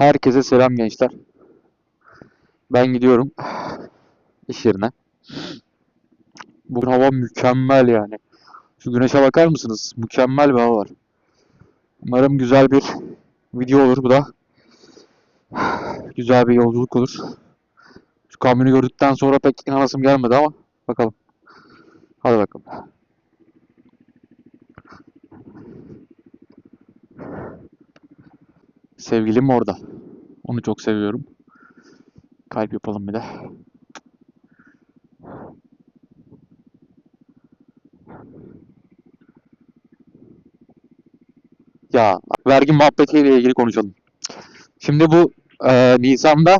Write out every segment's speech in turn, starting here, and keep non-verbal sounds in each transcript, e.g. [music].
Herkese selam gençler. Ben gidiyorum iş yerine. Bugün hava mükemmel yani. Şu güneşe bakar mısınız? Mükemmel bir hava var. Umarım güzel bir video olur bu da. Güzel bir yolculuk olur. Şu kamyonu gördükten sonra pek inanasım gelmedi ama bakalım. Hadi bakalım. Sevgilim orada. Onu çok seviyorum. Kalp yapalım bir de. Ya vergi muhabbetiyle ilgili konuşalım. Şimdi bu e, Nisan'da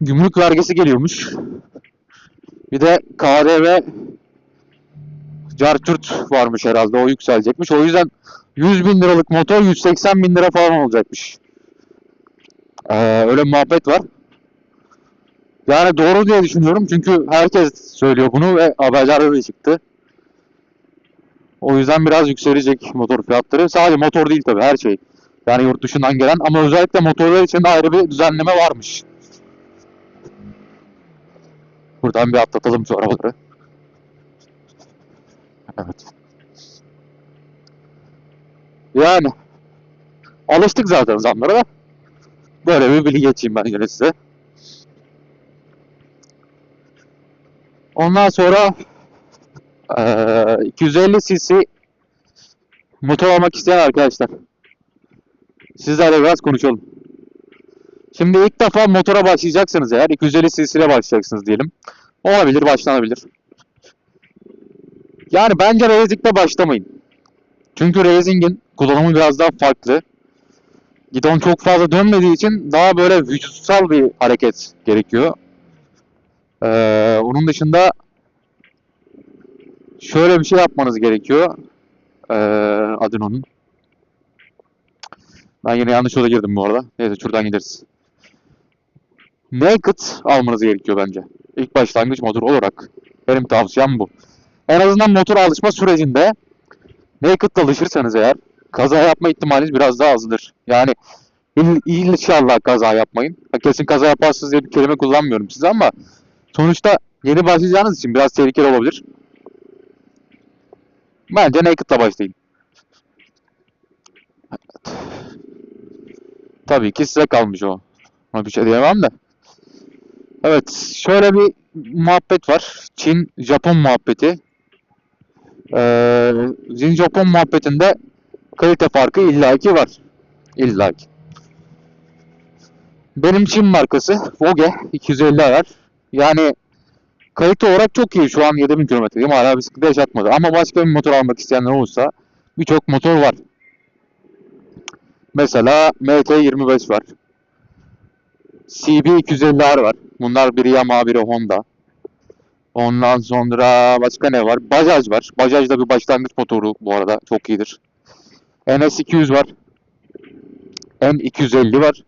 gümrük vergisi geliyormuş. Bir de KDV cartürt varmış herhalde. O yükselecekmiş. O yüzden 100 bin liralık motor 180 bin lira falan olacakmış. Ee, öyle muhabbet var. Yani doğru diye düşünüyorum çünkü herkes söylüyor bunu ve haberlerde de çıktı. O yüzden biraz yükselecek motor fiyatları. Sadece motor değil tabii her şey. Yani yurt dışından gelen ama özellikle motorlar için de ayrı bir düzenleme varmış. Buradan bir atlatalım şu arabaları. Evet. Yani alıştık zaten zamlara da. Böyle bir bilgi geçeyim ben yine size. Ondan sonra eee 250 cc motor almak isteyen arkadaşlar. Sizlerle biraz konuşalım. Şimdi ilk defa motora başlayacaksınız eğer 250 cc ile başlayacaksınız diyelim. Olabilir, başlanabilir. Yani bence Racing'de başlamayın. Çünkü Racing'in kullanımı biraz daha farklı. Gidon çok fazla dönmediği için daha böyle vücutsal bir hareket gerekiyor. Ee, onun dışında şöyle bir şey yapmanız gerekiyor. Ee, adın onun. Ben yine yanlış yola girdim bu arada. Neyse şuradan gideriz. Naked almanız gerekiyor bence. İlk başlangıç motor olarak. Benim tavsiyem bu. En azından motor alışma sürecinde Naked'la alışırsanız eğer kaza yapma ihtimaliniz biraz daha azdır. Yani inşallah kaza yapmayın. Kesin kaza yaparsınız diye bir kelime kullanmıyorum size ama sonuçta yeni başlayacağınız için biraz tehlikeli olabilir. Bence Naked'la başlayın. Evet. Tabii ki size kalmış o. Ona bir şey diyemem de. Evet, şöyle bir muhabbet var. Çin, Japon muhabbeti. Ee, Çin, Japon muhabbetinde kalite farkı illaki var. İllaki. Benim Çin markası Voge 250 ayar. Yani kalite olarak çok iyi. Şu an 7000 kilometredeyim. Hala bir sıkıntı yaşatmadı. Ama başka bir motor almak isteyenler olursa birçok motor var. Mesela MT25 var. CB 250R var. Bunlar biri Yamaha biri Honda. Ondan sonra başka ne var? Bajaj var. Bajaj da bir başlangıç motoru bu arada. Çok iyidir. NS200 var. N250 var.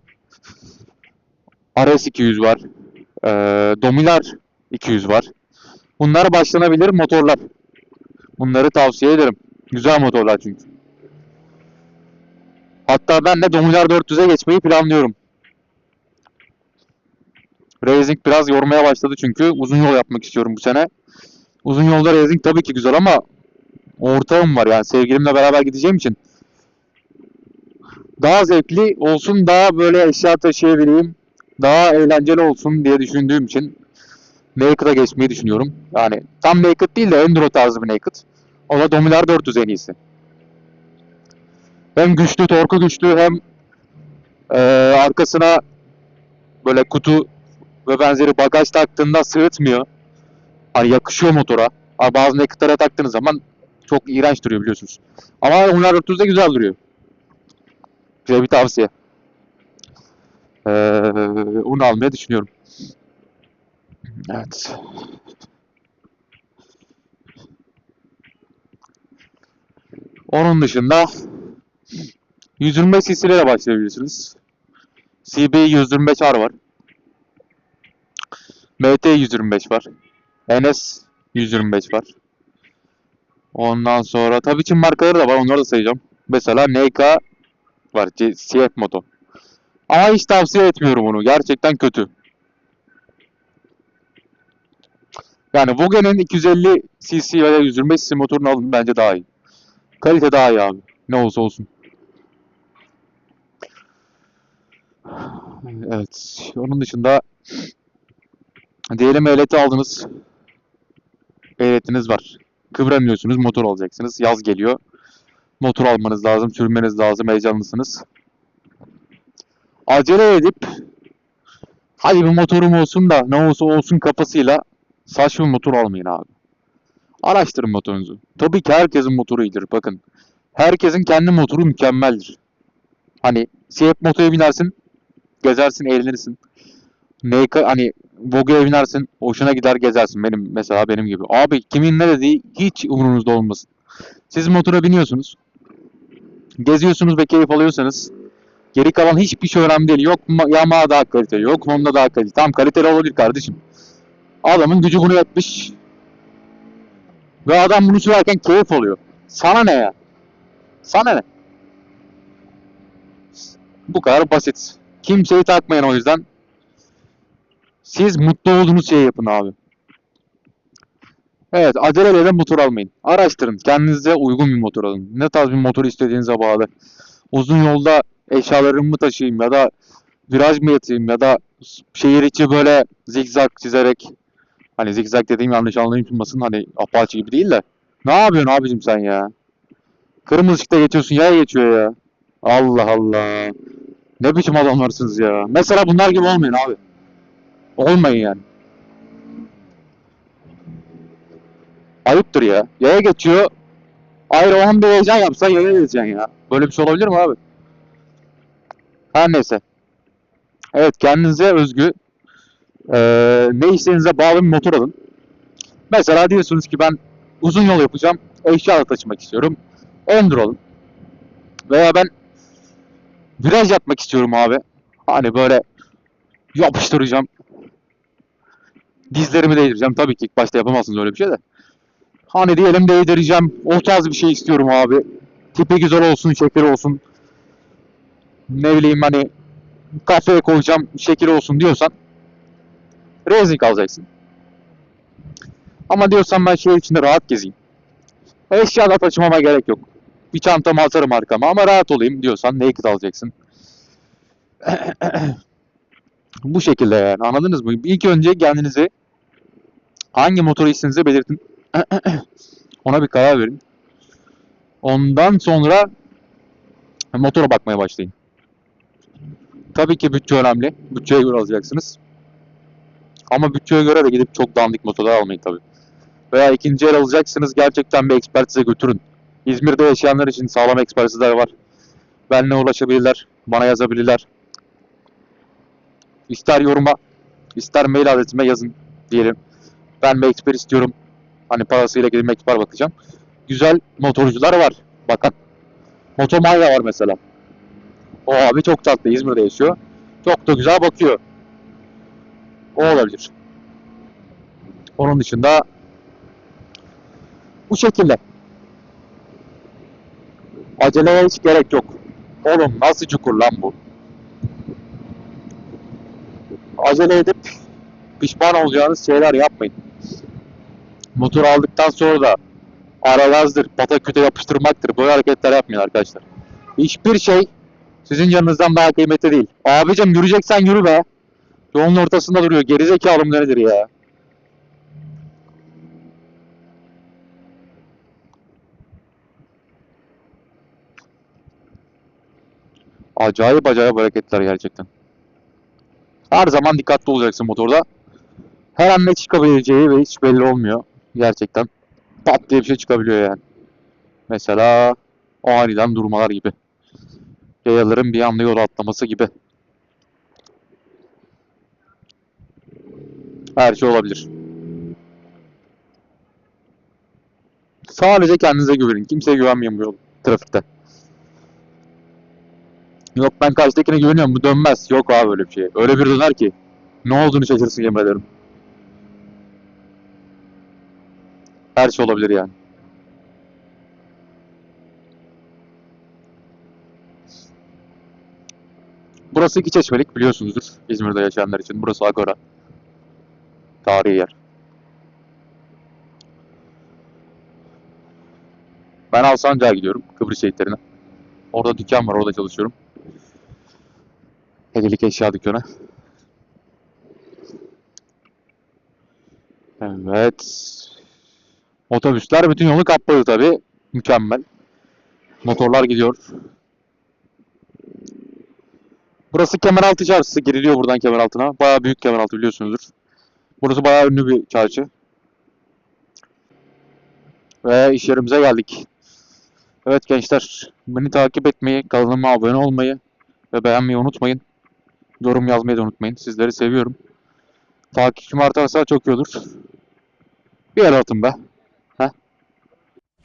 RS200 var. Ee, Dominar 200 var. Bunlar başlanabilir motorlar. Bunları tavsiye ederim. Güzel motorlar çünkü. Hatta ben de Dominar 400'e geçmeyi planlıyorum. Racing biraz yormaya başladı çünkü uzun yol yapmak istiyorum bu sene. Uzun yolda Racing tabii ki güzel ama ortağım var yani sevgilimle beraber gideceğim için daha zevkli olsun, daha böyle eşya taşıyabileyim, daha eğlenceli olsun diye düşündüğüm için Naked'a geçmeyi düşünüyorum. Yani tam Naked değil de Enduro tarzı bir Naked. O da Dominar 400 en iyisi. Hem güçlü, torku güçlü hem eee, arkasına böyle kutu ve benzeri bagaj taktığında sığıtmıyor. Hani yakışıyor motora. Ama bazı Naked'lara taktığınız zaman çok iğrenç duruyor biliyorsunuz. Ama onlar 400'de güzel duruyor. Size bir tavsiye. Ee, onu almayı düşünüyorum. Evet. Onun dışında 125 cc'lere başlayabilirsiniz. CB 125R var. MT 125 var. NS 125 var. Ondan sonra tabii Çin markaları da var. Onları da sayacağım. Mesela NK var. CF Moto. Ama hiç tavsiye etmiyorum onu. Gerçekten kötü. Yani Vogue'nin 250 cc veya 125 cc motorunu alın bence daha iyi. Kalite daha iyi abi. Ne olursa olsun. Evet. Onun dışında diyelim ehliyeti aldınız. Ehliyetiniz var. Kıvranıyorsunuz, motor alacaksınız. Yaz geliyor. Motor almanız lazım, sürmeniz lazım, heyecanlısınız. Acele edip hadi bir motorum olsun da ne olsa olsun kafasıyla saçma motor almayın abi. Araştırın motorunuzu. Tabii ki herkesin motoru iyidir. Bakın. Herkesin kendi motoru mükemmeldir. Hani CF motoya binersin, gezersin, eğlenirsin. NK hani Vogue'ya binersin, hoşuna gider gezersin. Benim mesela benim gibi. Abi kimin ne dediği hiç umurunuzda olmasın. Siz motora biniyorsunuz. Geziyorsunuz ve keyif alıyorsanız geri kalan hiçbir şey önemli değil. Yok Ma- Yamaha daha kaliteli, yok Honda daha kaliteli. Tamam kaliteli olabilir kardeşim. Adamın gücü bunu yetmiş. Ve adam bunu sürerken keyif alıyor. Sana ne ya? Sana ne? Bu kadar basit. Kimseyi takmayın o yüzden. Siz mutlu olduğunuz şeyi yapın abi. Evet, aceleyle motor almayın. Araştırın. Kendinize uygun bir motor alın. Ne tarz bir motor istediğinize bağlı. Uzun yolda eşyalarımı mı taşıyayım ya da viraj mı yatayım ya da şehir içi böyle zigzag çizerek hani zigzag dediğim yanlış anlaşılmasın hani Apache gibi değil de ne yapıyorsun abicim sen ya? Kırmızı ışıkta geçiyorsun yaya geçiyor ya. Allah Allah. Ne biçim adamlarsınız ya. Mesela bunlar gibi olmayın abi. Olmayın yani. Ayıptır ya. Yaya geçiyor. Ayrı o an bir heyecan yapsan yaya geçeceksin ya. Böyle bir şey olabilir mi abi? Her neyse. Evet kendinize özgü eee ne isteğinize bağlı bir motor alın. Mesela diyorsunuz ki ben uzun yol yapacağım. Eşya taşımak istiyorum. Enduro alın. Veya ben viraj yapmak istiyorum abi. Hani böyle yapıştıracağım. Dizlerimi değdireceğim. Tabii ki ilk başta yapamazsınız öyle bir şey de. Hani diyelim değdireceğim. O tarz bir şey istiyorum abi. Tipi güzel olsun, şekil olsun. Ne bileyim hani kafeye koyacağım, şekil olsun diyorsan racing alacaksın. Ama diyorsan ben şehir içinde rahat gezeyim. Eşya da taşımama gerek yok. Bir çantamı atarım arkama ama rahat olayım diyorsan naked alacaksın. [clears throat] Bu şekilde yani anladınız mı? İlk önce kendinizi hangi motoru istediğinizi belirtin. [clears throat] Ona bir karar verin. Ondan sonra motora bakmaya başlayın. Tabii ki bütçe önemli. Bütçeye göre alacaksınız. Ama bütçeye göre de gidip çok dandik motorlar almayın tabii. Veya ikinci el alacaksınız gerçekten bir ekspertize götürün. İzmir'de yaşayanlar için sağlam ekspertizler var. Benimle ulaşabilirler, bana yazabilirler. İster yoruma, ister mail adresime yazın diyelim. Ben bir eksper istiyorum. Hani parasıyla gidip eksper bakacağım. Güzel motorcular var. Bakın. Motomanya var mesela. O abi çok tatlı. İzmir'de yaşıyor. Çok da güzel bakıyor. O olabilir. Onun dışında bu şekilde. Aceleye hiç gerek yok. Oğlum nasıl çukur lan bu? Acele edip pişman olacağınız şeyler yapmayın. Motor aldıktan sonra da aralazdır, pataküte yapıştırmaktır. Böyle hareketler yapmayın arkadaşlar. Hiçbir şey sizin canınızdan daha kıymetli değil. Abicim yürüyeceksen yürü be. Yolun ortasında duruyor. Gerizekalı mı nedir ya? Acayip acayip hareketler gerçekten. Her zaman dikkatli olacaksın motorda. Her an ne çıkabileceği ve hiç belli olmuyor. Gerçekten. Pat diye bir şey çıkabiliyor yani. Mesela o aniden durmalar gibi. Yayaların bir anda yol atlaması gibi. Her şey olabilir. Sadece kendinize güvenin. Kimseye güvenmeyin bu yol trafikte. Yok ben karşıdakine güveniyorum bu dönmez. Yok abi öyle bir şey. Öyle bir döner ki. Ne olduğunu şaşırsın yemin ederim. Her şey olabilir yani. Burası iki çeşmelik biliyorsunuzdur. İzmir'de yaşayanlar için. Burası Agora. Tarihi yer. Ben Alsancak'a gidiyorum. Kıbrıs şehitlerine. Orada dükkan var. Orada çalışıyorum. Hediyelik eşya dükkanı. Evet. Otobüsler bütün yolu kapladı tabii. Mükemmel. Motorlar gidiyor. Burası Kemeraltı Çarşısı. Giriliyor buradan Kemeraltı'na. Bayağı büyük Kemeraltı biliyorsunuzdur. Burası bayağı ünlü bir çarşı. Ve iş yerimize geldik. Evet gençler, beni takip etmeyi, kanalıma abone olmayı ve beğenmeyi unutmayın. Yorum yazmayı da unutmayın. Sizleri seviyorum. Takipçim artarsa çok iyi olur. Bir el atın be.